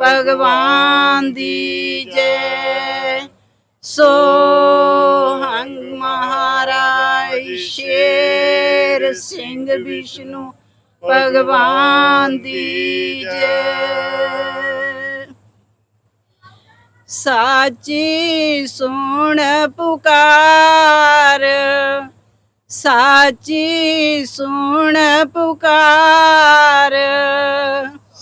ਭਗਵਾਨ ਦੀ ਜੈ। ਸੋਹੰਗ ਮਹਾਰਾਜ ਸ਼ੇਰ ਸਿੰਘ ਵਿਸ਼ਨੂੰ, ਭਗਵਾਨ ਦੀ ਜੈ। ਸਾਚੀ ਸੁਣ ਪੁਕਾਰ, ਸਾਚੀ ਸੁਣ ਪੁਕਾਰ।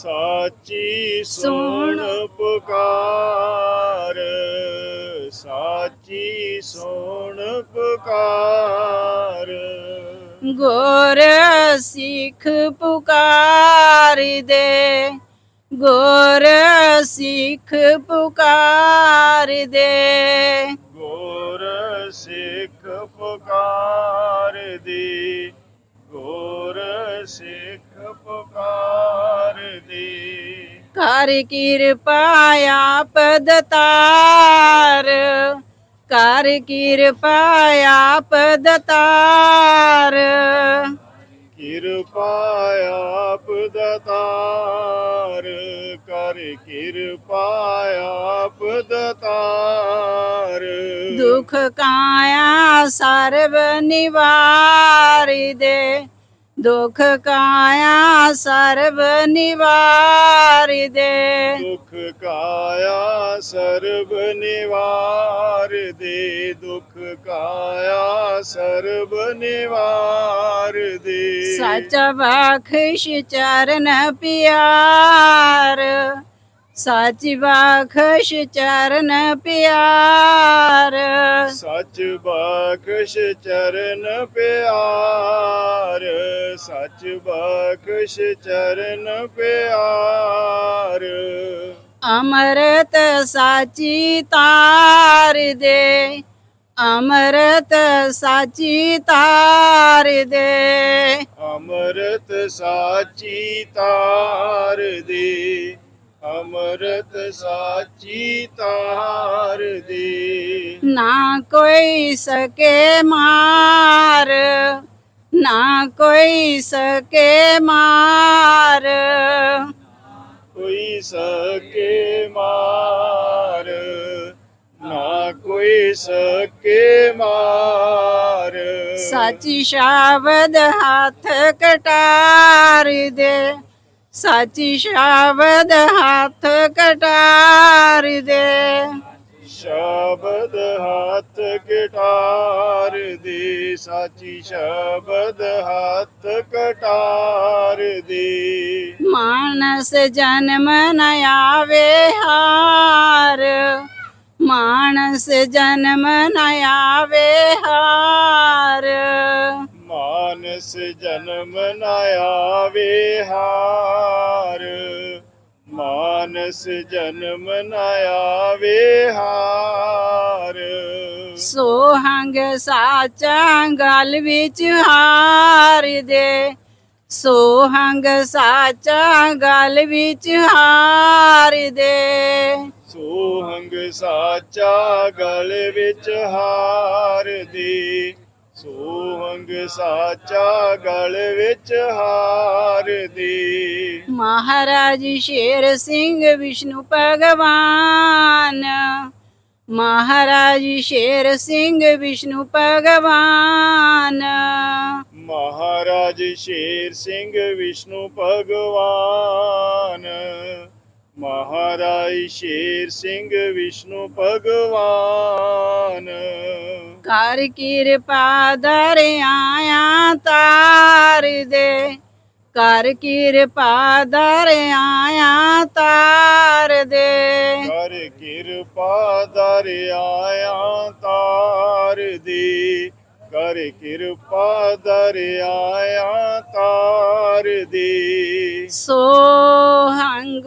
ਸਾਚੀ ਸੁਣ ਪੁਕਾਰ ਸਾਚੀ ਸੁਣ ਪੁਕਾਰ। ਗੁਰ ਸਿੱਖ ਪੁਕਾਰ ਦੇ ਗੁਰ ਸਿੱਖ ਪੁਕਾਰ ਦੇ। ਗੋਰ ਸਿੱਖ ਪੁਕਾਰ ਦੀ ਗੋਰ ਸਿੱਖ ਪੁਕਾਰ ਕਰ ਕਿਰਪਾ ਆਪ ਦਤਾਰ। ਕਰ ਕਿਰਪਾ ਆਪ ਦਤਾਰ। ਕਿਰਪਾ ਆਪ ਦਤਾਰ। ਕਰ ਕਿਰਪਾ ਆਪ ਦਤਾਰ। ਦੁਖ ਕਾਇਆ ਸਰਬ ਨਿਵਾਰ ਦੇ ਦੁਖ ਕਾਇਆ ਸਰਬ ਨਿਵਾਰ ਦੇ ਦੁਖ ਕਾਇਆ ਸਰਬ ਨਿਵਾਰ ਦੇ ਦੁਖ ਕਾਇਆ ਸਰਬ ਨਿਵਾਰ ਦੇ ਸੱਚ ਬਖਸ਼ ਚਰਨ ਪਿਆਰ ਸੱਚ ਬਖਸ਼ ਚਰਨ ਪਿਆਰ। ਸੱਚ ਬਖਸ਼ ਚਰਨ ਪਿਆਰ ਸੱਚ ਬਖਸ਼ ਚਰਨ ਪਿਆਰ। ਅਮਰਤ ਸਾਚੀ ਤਾਰ ਦੇ ਅਮਰਤ ਸਾਚੀ ਤਾਰ ਦੇ। ਅੰਮ੍ਰਿਤ ਸਾਚੀ ਤਾਰ ਦੇ ਅੰਮ੍ਰਿਤ ਸਾਚੀ ਤਾਰ ਦੇ। ਨਾ ਕੋਈ ਸਕੇ ਮਾਰ ਨਾ ਕੋਈ ਸਕੇ ਮਾਰ। ਕੋਈ ਸਕੇ ਮਾਰ ਨਾ ਕੋਈ ਸਕੇ ਮਾਰ। ਸਾਚੀ ਸ਼ਬਦ ਹੱਥ ਕਟਾਰ ਦੇ। ਸਾਚੀ ਸ਼ਬਦ ਹੱਥ ਕਟਾਰ ਦੇ। ਸ਼ਬਦ ਹੱਥ ਗਿਟਾਰ ਦੀ ਸਾਚੀ ਸ਼ਬਦ ਹੱਥ ਕਟਾਰ ਦੀ। ਮਾਨਸ ਜਨਮ ਨ ਆਵੇ ਹਾਰ ਮਾਨਸ ਜਨਮ ਨ ਆਵੇ ਹਾਰ। ਮਾਨਸ ਜਨਮ ਨ ਆਵੇ ਹਾਰ ਮਾਨਸ ਜਨਮ ਨ ਆਵੇ ਹਾਰ। ਸੋਹੰਗ ਸਾਚਾ ਗਲ ਵਿੱਚ ਹਾਰ ਦੇ ਸੋਹੰਗ ਸਾਚਾ ਗਲ ਵਿੱਚ ਹਾਰ ਦੇ। ਸੋਹੰਗ ਸਾਚਾ ਗਲ ਵਿੱਚ ਹਾਰ ਦੀ ਸੋਹੰਗ ਸਾਚਾ ਗਲ ਵਿੱਚ ਹਾਰ ਦੀ ਮਹਾਰਾਜ ਸ਼ੇਰ ਸਿੰਘ ਵਿਸ਼ਨੂੰ ਭਗਵਾਨ। ਮਹਾਰਾਜ ਸ਼ੇਰ ਸਿੰਘ ਵਿਸ਼ਨੂੰ ਭਗਵਾਨ। ਮਹਾਰਾਜ ਸ਼ੇਰ ਸਿੰਘ ਵਿਸ਼ਨੂੰ ਭਗਵਾਨ। ਮਹਾਰਾਜ ਸ਼ੇਰ ਸਿੰਘ ਵਿਸ਼ਨੂੰ ਭਗਵਾਨ। ਕਰ ਕਿਰਪਾ ਦਰ ਆਇਆ ਤਾਰ ਦੇ ਕਰ ਕਿਰਪਾ ਦਰ ਆਇਆ ਤਾਰ ਦੇ। ਕਰ ਕਿਰਪਾ ਦਰ ਆਇਆ ਤਾਰ ਦੀ ਕਰ ਕਿਰਪਾ ਦਰ ਆਇਆ ਤਾਰ ਦੀ। ਸੋਹੰਗ